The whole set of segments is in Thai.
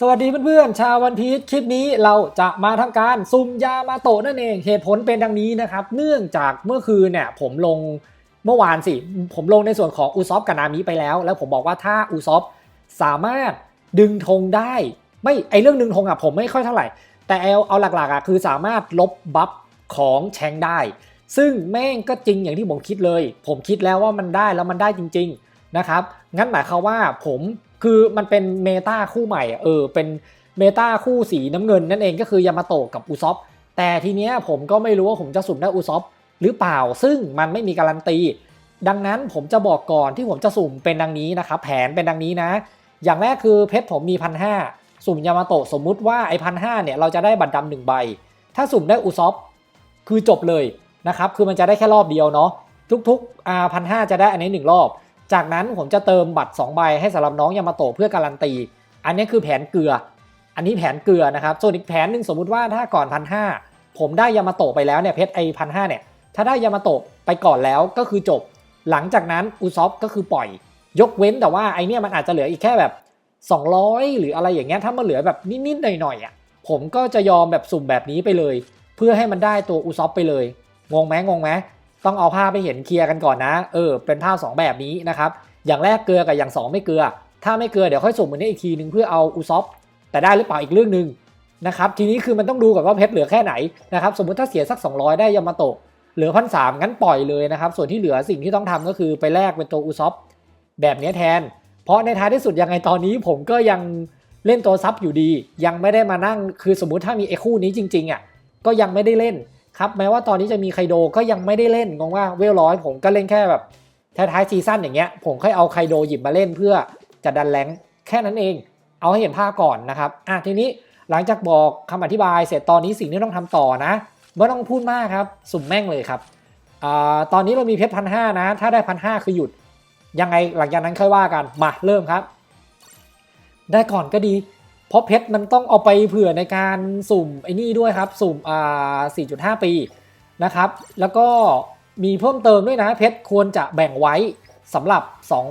สวัสดีเพื่อนๆ ชาววันพีชคลิปนี้เราจะมาทำการซุ่มยามาโตะนั่นเองเหตุผลเป็นดังนี้นะครับ เนื่องจากเมื่อคืนเนี่ยผมลงเมื่อวานสิ ผมลงในส่วนของอุซอฟกับนามิไปแล้ว แล้วผมบอกว่าถ้าอุซอฟสามารถดึงธงได้ ไม่ไอเรื่องดึงธงอะผมไม่ค่อยเท่าไหร่ แต่เอาเอาหลักๆอะคือสามารถลบบัฟของแชงได้ ซึ่งแม่งก็จริงอย่างที่ผมคิดเลย ผมคิดแล้วว่ามันได้แล้วมันได้จริง ๆนะครับงั้นหมายความว่าผม คือมันเป็นเมตาคู่ใหม่เออเป็นเมตาคู่สีน้ำเงินนั่นเองก็คือยามาโตะกับอุซอฟแต่ทีเนี้ยผมก็ไม่รู้ว่าผมจะสุ่มได้อุซอฟหรือเปล่า ซึ่งมันไม่มีการันตี ดังนั้นผมจะบอกก่อนที่ผมจะสุ่มเป็นดังนี้นะครับแผนเป็นดังนี้นะ อย่างแรกคือเพชรผมมีพันห้าสุ่มยามาโตะสมมุติว่าไอพันห้าเนี่ยเราจะได้บัตรดำหนึ่งใบ ถ้าสุ่มได้อุซอฟคือจบเลยนะครับคือมันจะได้แค่รอบเดียวเนาะทุกๆอ่าพันห้าจะได้อันนี้หนึ่งรอบ จากนั้นผมจะเติมบัตร 2 ใบให้สำหรับน้องยามาโตะเพื่อการันตี อันนี้คือแผนเกลือ อันนี้แผนเกลือนะครับ ส่วนอีกแผนหนึ่งสมมุติว่าถ้าก่อนพันห้าผมได้ยามาโตะไปแล้วเนี่ยเพชรไอพันห้าเนี่ย ถ้าได้ยามาโตะไปก่อนแล้วก็คือจบ หลังจากนั้นอุซอฟก็คือปล่อย ยกเว้นแต่ว่าไอเนี่ยมันอาจจะเหลืออีกแค่แบบ 200 หรืออะไรอย่างเงี้ย ถ้ามันเหลือแบบนิดๆหน่อยๆอะ ผมก็จะยอมแบบสุ่มแบบนี้ไปเลย เพื่อให้มันได้ตัวอุซอฟไปเลย งงไหมงงไหม ต้องเอาภาพไปเห็นเคลียร์กันก่อนนะ เออ เป็นภาพสองแบบนี้นะครับ อย่างแรกเกลือกับอย่าง 2 ไม่เกลือ ถ้าไม่เกลือเดี๋ยวค่อยสุ่มมันนี้อีกทีนึงเพื่อเอาอุซอฟแต่ได้หรือเปล่าอีกเรื่องหนึ่งนะครับ ทีนี้คือมันต้องดูก่อนว่าเพชรเหลือแค่ไหนนะครับ สมมุติถ้าเสียสัก 200 ได้ยามาโตะเหลือพันสามงั้นปล่อยเลยนะครับ ส่วนที่เหลือสิ่งที่ต้องทำก็คือไปแลกเป็นตัวอุซอฟแบบนี้แทน เพราะในท้ายที่สุดยังไงตอนนี้ผมก็ยังเล่นตัวซับอยู่ดี ยังไม่ได้มานั่งคือสมมุติถ้ามีไอ้คู่นี้จริงๆอะก็ยังไม่ได้เล่น ครับแม้ว่าตอนนี้จะมีไคโดก็ยังไม่ได้เล่นงงว่าเวลร้อยผมก็เล่นแค่แบบท้ายๆซีซั่นอย่างเงี้ยผมค่อยเอาไคโดหยิบมาเล่นเพื่อจะดันแรงแค่นั้นเอง เอาให้เห็นภาพก่อนนะครับอะทีนี้หลังจากบอกคำอธิบายเสร็จตอนนี้สิ่งที่ต้องทำต่อนะไม่ต้องพูดมากครับ สุ่มแม่งเลยครับอ่าตอนนี้เรามีเพชรพันห้านะ ถ้าได้พันห้าคือหยุด ยังไงหลังจากนั้นค่อยว่ากันมาเริ่มครับ ได้ก่อนก็ดี เพราะเพชรมันต้องเอาไปเผื่อในการสุ่มไอ้นี่ด้วยครับ สุ่มอ่า4.5 ปีนะครับ แล้วก็มีเพิ่มเติมด้วยนะเพชรควรจะแบ่งไว้สำหรับ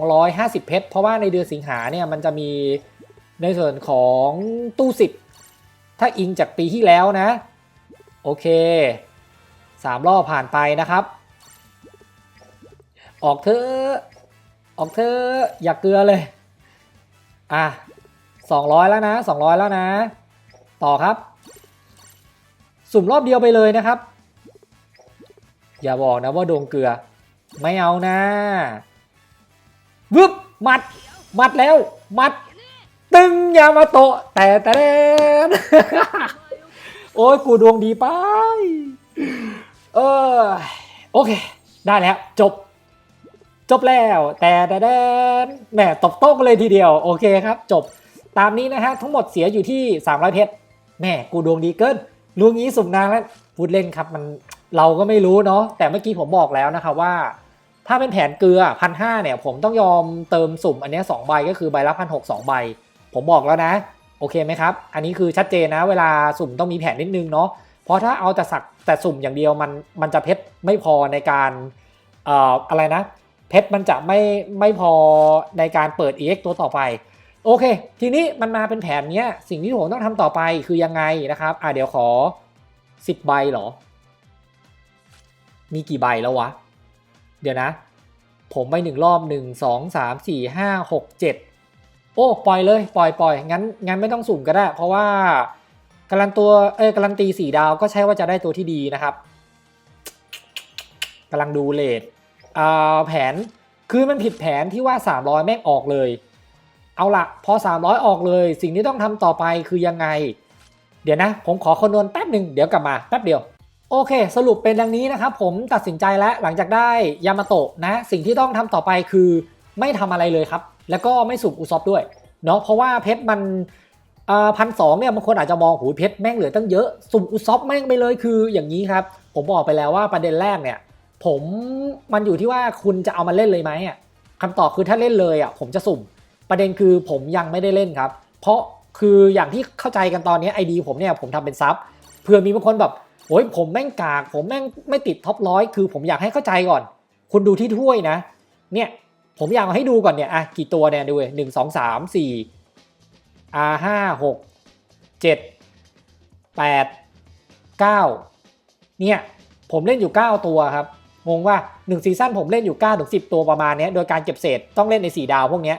250 เพชรเพราะว่าในเดือนสิงหาเนี่ยมันจะมีในส่วนของตู้สิบถ้าอิงจากปีที่แล้วนะ โอเค3รอบผ่านไปนะครับ ออกเถอออกเถออย่าเกลือเลย อะ 200 แล้วนะ 200 แล้วนะ ต่อครับ สุ่มรอบเดียวไปเลยนะครับ อย่าบอกนะว่าโดงเกลือ ไม่เอานะวึบมัด มัดแล้ว มัด ตึงยามาโตะแต่แต่แดนโอ้ยกูดวงดีไป เออโอเค ได้แล้ว จบ จบแล้ว แต่แต่แดนแหมตบโต๊ะกันเลยทีเดียว โอเคครับ จบ ตามนี้นะฮะทั้งหมดเสียอยู่ที่ 300 เพชรแม่กูดวงดีเกินรู้งี้สุ่มนานแล้วพูดเล่นครับมันเราก็ไม่รู้เนาะแต่เมื่อกี้ผมบอกแล้วนะครับว่า ถ้าเป็นแผนเกลือพันห้าเนี่ยผมต้องยอมเติมสุ่มอันนี้สองใบก็คือใบละพันหกสองใบ ผมบอกแล้วนะ โอเคไหมครับ อันนี้คือชัดเจนนะ เวลาสุ่มต้องมีแผนนิดนึงเนาะเพราะถ้าเอาแต่สักแต่สุ่มอย่างเดียวมันมันจะเพชรไม่พอในการเอ่ออะไรนะ เพชรมันจะไม่ไม่พอในการเปิด EX ตัวต่อไป โอเค ทีนี้มันมาเป็นแผนเนี้ยสิ่งที่ผมต้องทำต่อไปคือยังไงนะครับ อ่าเดี๋ยวขอ 10 ใบเหรอ มีกี่ใบแล้ววะ เดี๋ยวนะ ผมไปหนึ่งรอบหนึ่งสองสามสี่ห้าหกเจ็ดโอ้ ปล่อยเลย ปล่อยปล่อยงั้นงั้นไม่ต้องสุ่มก็ได้ เพราะว่าการันตัวเอ้ยการันตีสี่ดาวก็ใช่ว่าจะได้ตัวที่ดีนะครับกำลังดูเลทอ่าแผนคือมันผิดแผนที่ว่า 300 แม่งออกเลย เอาละพอ 300 ออกเลย สิ่งที่ต้องทำต่อไปคือยังไง เดี๋ยวนะ ผมขอคำนวณแป๊บหนึ่งเดี๋ยวกลับมาแป๊บเดียว โอเค สรุปเป็นดังนี้นะครับผมตัดสินใจแล้วหลังจากได้ยามาโตะนะ สิ่งที่ต้องทำต่อไปคือไม่ทำอะไรเลยครับ แล้วก็ไม่สุ่มอุซอฟด้วยเนาะเพราะว่าเพชรมันพันสองเนี่ยบางคนอาจจะมองหูเพชรแม่งเหลือตั้งเยอะสุ่มอุซอฟแม่งไปเลยคืออย่างนี้ครับ ผมบอกไปแล้วว่าประเด็นแรกเนี่ย ผมมันอยู่ที่ว่าคุณจะเอามาเล่นเลยไหมอะคำตอบคือถ้าเล่นเลยอะผมจะสุ่ม ประเด็นคือผมยังไม่ได้เล่นครับ เพราะคืออย่างที่เข้าใจกันตอนนี้ไอดีผมเนี่ยผมทำเป็นซับเผื่อมีบางคนแบบโอ้ยผมแม่งกาก ผมแม่งไม่ติดท็อปร้อยคือผมอยากให้เข้าใจก่อน คุณดูที่ถ้วยนะ เนี่ยผมอยากเอาให้ดูก่อนเนี่ยอะกี่ตัวเนี่ยดูเลยหนึ่งสองสามสี่ R ห้าหกเจ็ดแปดเก้าเนี่ยผมเล่นอยู่ 9 ตัวครับงงว่า1ซีซั่นผมเล่นอยู่9ถึง10 ตัวประมาณเนี้ยโดยการเก็บเศษต้องเล่นใน 4 ดาวพวกเนี้ย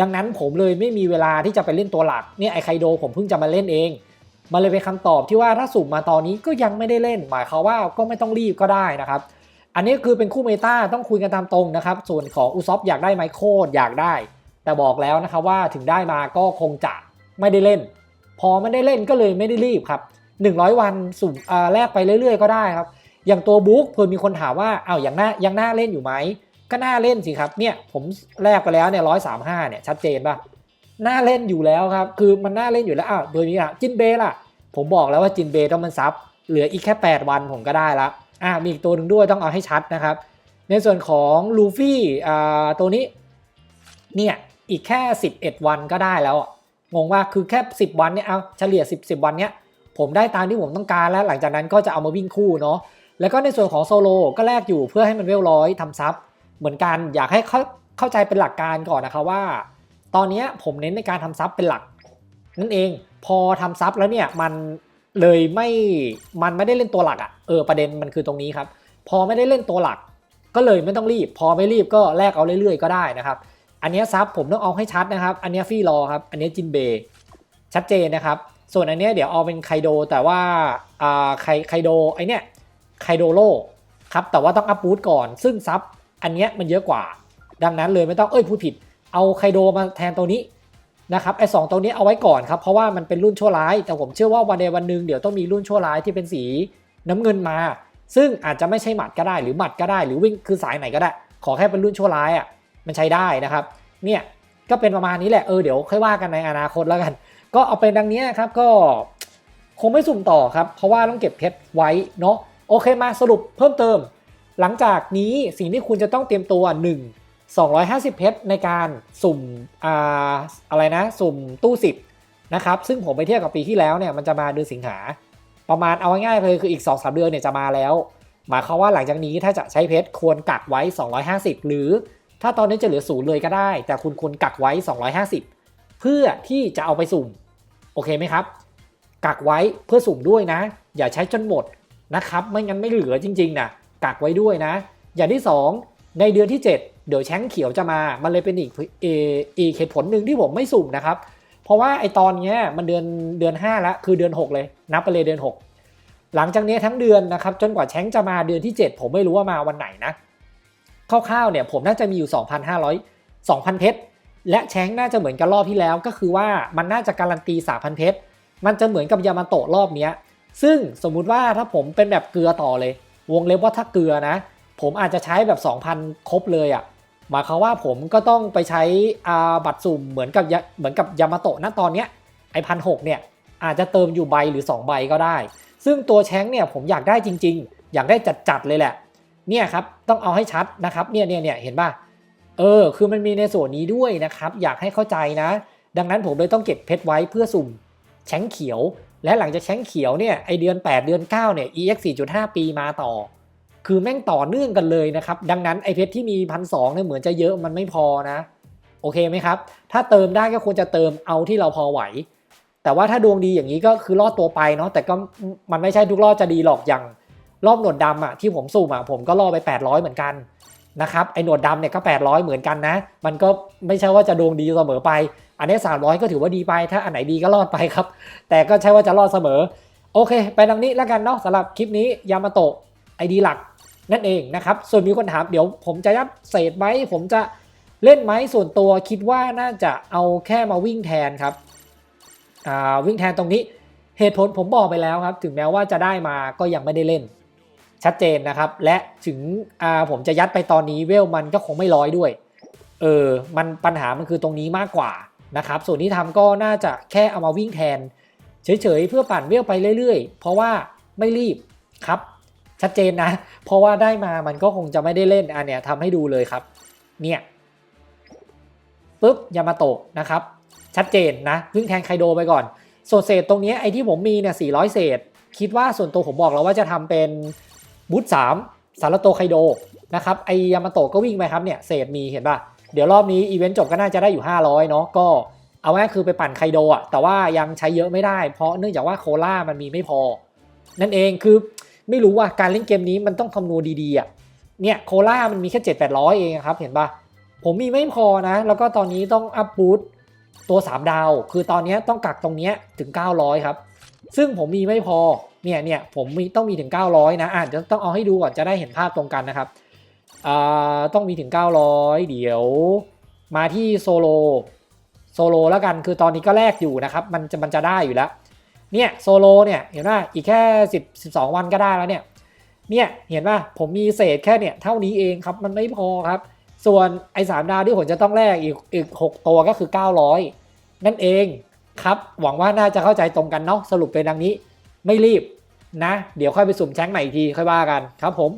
ดังนั้นผมเลยไม่มีเวลาที่จะไปเล่นตัวหลักเนี่ยไอไคโดผมเพิ่งจะมาเล่นเองมันเลยเป็นคำตอบที่ว่าถ้าสุ่มมาตอนนี้ก็ยังไม่ได้เล่น หมายความว่าก็ไม่ต้องรีบก็ได้นะครับ อันนี้คือเป็นคู่เมตาต้องคุยกันตามตรงนะครับ ส่วนของอุซอฟอยากได้ไมโครอยากได้ แต่บอกแล้วนะครับว่าถึงได้มาก็คงจะไม่ได้เล่น พอไม่ได้เล่นก็เลยไม่ได้รีบครับ 100 วันสุ่มอ่าแลกไปเรื่อยๆ ก็ได้ครับ อย่างตัวบุ๊กเพื่อมีคนถามว่าเอ้าอย่างน่ายังน่าเล่นอยู่ไหม ก็น่าเล่นสิครับเนี่ยผมแลกไปแล้วเนี่ยร้อยสามห้าเนี่ยชัดเจนป่ะน่าเล่นอยู่แล้วครับ คือมันน่าเล่นอยู่แล้วอ้าวโดยนี้อะจินเบล่ะ ผมบอกแล้วว่าจินเบต้องมันซับเหลืออีกแค่ 8 วันผมก็ได้ละอะมีอีกตัวหนึ่งด้วยต้องเอาให้ชัดนะครับ ในส่วนของลูฟี่อ่าตัวนี้เนี่ยอีกแค่ 11 วันก็ได้แล้วอะงงว่าคือแค่ 10 วันเนี่ยเอาเฉลี่ย 10 10 วันเนี้ยผมได้ตามที่ผมต้องการแล้วหลังจากนั้นก็จะเอามาวิ่งคู่เนาะแล้วก็ในส่วนของโซโลก็แลกอยู่เพื่อให้มันเวลร้อยทำซับ เหมือนกันอยากให้เข้าเข้าใจเป็นหลักการก่อนนะคะว่า ตอนนี้ผมเน้นในการทำซับเป็นหลัก นั่นเองพอทำซับแล้วเนี่ยมันเลยไม่มันไม่ได้เล่นตัวหลักอะ่ะเออประเด็นมันคือตรงนี้ครับ พอไม่ได้เล่นตัวหลัก ก็เลยไม่ต้องรีบ พอไม่รีบก็แลกเอาเรื่อยๆ ก็ได้นะครับ อันนี้ซับผมต้องเอาให้ชัดนะครับ อันนี้ฟรีรอครับ อันนี้จินเบย์ชัดเจนนะครับ ส่วนอันนี้เดี๋ยวเอาเป็นไคโดแต่ว่าอ่าไคไคโดไอเนี้ยไคโดโลครับแต่ว่าต้องอัพบูตก่อน ซึ่งซับ อันเนี้ยมันเยอะกว่า ดังนั้นเลยไม่ต้องเอ้ยพูดผิด เอาไคโดมาแทนตัวนี้นะครับไอสองตัวนี้เอาไว้ก่อนครับเพราะว่ามันเป็นรุ่นชั่วร้าย แต่ผมเชื่อว่าวันใดวันหนึ่งเดี๋ยวต้องมีรุ่นชั่วร้ายที่เป็นสีน้ำเงินมา ซึ่งอาจจะไม่ใช่หมัดก็ได้หรือหมัดก็ได้ หรือวิ่งคือสายไหนก็ได้ ขอแค่เป็นรุ่นชั่วร้ายอะมันใช้ได้นะครับเนี่ยก็เป็นประมาณนี้แหละเออเดี๋ยวค่อยว่ากันในอนาคตแล้วกัน ก็เอาเป็นดังนี้ครับก็คงไม่สุ่มต่อครับเพราะว่าต้องเก็บเพชรไว้เนาะโอเคมาสรุปเพิ่มเติม หลังจากนี้สิ่งที่คุณจะต้องเตรียมตัว 1 250 เพชรในการสุ่มอ่าอะไรนะ สุ่มตู้สิบนะครับ ซึ่งผมไปเทียบกับปีที่แล้วเนี่ยมันจะมาเดือนสิงหา ประมาณเอาง่ายๆเลยคืออีก 2-3 เดือนเนี่ยจะมาแล้ว หมายความว่าหลังจากนี้ถ้าจะใช้เพชรควรกักไว้ 250 หรือถ้าตอนนี้จะเหลือศูนย์เลยก็ได้ แต่คุณควรกักไว้ 250 เพื่อที่จะเอาไปสุ่ม โอเคไหมครับ กักไว้เพื่อสุ่มด้วยนะ อย่าใช้จนหมดนะครับ ไม่งั้นไม่เหลือจริงๆนะ กักไว้ด้วยนะ อย่างที่ 2 ในเดือนที่ 7 เดี๋ยวแชงเขียวจะมา มันเลยเป็นอีกเออีกเหตุผลหนึ่งที่ผมไม่สุ่มนะครับ เพราะว่าไอตอนเนี้ยมันเดือนเดือน5แล้วคือเดือน 6 เลย นับไปเลยเดือน 6 หลังจากนี้ทั้งเดือนนะครับจนกว่าแชงจะมาเดือนที่ 7 ผมไม่รู้ว่ามาวันไหนนะคร่าวๆเนี่ยผมน่าจะมีอยู่ 2,500 2,000 เพชรและแชงน่าจะเหมือนกันรอบที่แล้วก็คือว่ามันน่าจะการันตี 3,000 เพชรมันจะเหมือนกับยามาโตะรอบเนี้ยซึ่งสมมุติว่าถ้าผมเป็นแบบเกลือต่อเลย วงเล็บว่าถ้าเกลือนะ ผมอาจจะใช้แบบ 2,000 ครบเลยอะ่ะหมายความว่าผมก็ต้องไปใช้อาบัตรสุ่มเหมือนกับเหมือนกับยามาโตะนะตอนเนี้ยไอพันหเนี่ย อาจจะเติมอยู่ใบหรือ 2 ใบก็ได้ ซึ่งตัวแชงเนี่ยผมอยากได้จริง ๆ อยากได้จัดๆเลยแหละเนี่ยครับต้องเอาให้ชัดนะครับเนี่ยเนี่ยเนี่ยเห็นป่ะเออคือมันมีในส่วนนี้ด้วยนะครับ อยากให้เข้าใจนะ ดังนั้นผมเลยต้องเก็บเพชรไว้เพื่อสุ่มแชงเขียว และหลังจากแชงเขียวเนี่ยไอเดือน 8 เดือน9เนี่ย EX 4.5 ปีมาต่อ คือแม่งต่อเนื่องกันเลยนะครับ ดังนั้นไอเพชรที่มีพันสเนี่ยเหมือนจะเยอะมันไม่พอนะ โอเคไหมครับ ถ้าเติมได้ก็ควรจะเติมเอาที่เราพอไหว แต่ว่าถ้าดวงดีอย่างนี้ก็คือรอดตัวไปเนาะแต่ก็มันไม่ใช่ทุกรอบจะดีหรอกอย่างรอบหนวดดำอะที่ผมสุ่มอะผมก็รอดไป 800 เหมือนกันนะครับไอหนวดดำเนี่ยก็ 800 เหมือนกันนะ มันก็ไม่ใช่ว่าจะดวงดีเสมอไป อันนี้ 300 ก็ถือว่าดีไป ถ้าอันไหนดีก็รอดไปครับ แต่ก็ใช่ว่าจะรอดเสมอ โอเค ไปดังนี้แล้วกันเนาะสำหรับคลิปนี้ยามาโตะไอดีหลักนั่นเองนะครับ ส่วนมีคนถามเดี๋ยวผมจะยับเศษไหมผมจะเล่นไหมส่วนตัวคิดว่าน่าจะเอาแค่มาวิ่งแทนครับอ่าวิ่งแทนตรงนี้เหตุผลผมบอกไปแล้วครับ ถึงแม้ว่าจะได้มาก็ยังไม่ได้เล่น ชัดเจนนะครับ และถึงอ่าผมจะยัดไปตอนนี้เวลมันก็คงไม่ร้อยด้วยเออมันปัญหามันคือตรงนี้มากกว่า นะครับส่วนที่ทำก็น่าจะแค่เอามาวิ่งแทน เฉยๆ เพื่อปั่นเวลไปเรื่อยๆ เพราะว่าไม่รีบครับ ชัดเจนนะ เพราะว่าได้มามันก็คงจะไม่ได้เล่นอันเนี้ยทำให้ดูเลยครับ เนี่ยปุ๊บยามาโตะนะครับ ชัดเจนนะวิ่งแทนไคโดไปก่อน ส่วนเศษตรงนี้ไอ้ที่ผมมีเนี่ย400 เศษ คิดว่าส่วนตัวผมบอกแล้วว่าจะทำเป็นบูธสามสารโตไคโดนะครับไอยามาโตะก็วิ่งไปครับเนี่ยเศษมีเห็นป่ะ เดี๋ยวรอบนี้อีเวนต์จบก็น่าจะได้อยู่ 500 เนาะก็เอาง่ายคือไปปั่นไคโดอะแต่ว่ายังใช้เยอะไม่ได้ เพราะเนื่องจากว่าโคล่ามันมีไม่พอ นั่นเองคือไม่รู้ว่าการเล่นเกมนี้มันต้องคำนวณดีๆอะเนี่ยโคล่ามันมีแค่ 7 8 0 0 เองอะครับ เห็นปะผมมีไม่พอนะ แล้วก็ตอนนี้ต้องอัพบูตตัว 3 ดาว คือตอนนี้ต้องกักตรงนี้ถึง 900 ครับ ซึ่งผมมีไม่พอเนี่ยเนี่ยผมมีต้องมีถึง 900 นะอะเดี๋ยวต้องเอาให้ดูก่อนจะได้เห็นภาพตรงกันนะครับ ต้องมีถึง 900 เดี๋ยวมาที่โซโลโซโลแล้วกันคือตอนนี้ก็แลกอยู่นะครับ มันจะมันจะได้อยู่แล้วเนี่ยโซโลเนี่ยเห็นว่าอีกแค่ 10 12 วันก็ได้แล้วเนี่ยเนี่ยเห็นว่าผมมีเศษแค่เนี่ยเท่านี้เองครับมันไม่พอครับ ส่วนไอ้สามดาวที่ผมจะต้องแลกอีกอีก6ตัวก็คือ 900 นั่นเองครับหวังว่าน่าจะเข้าใจตรงกันเนาะสรุปเป็นดังนี้ ไม่รีบนะ เดี๋ยวค่อยไปสุ่มแชงค์ใหม่อีกทีค่อยว่ากันครับผม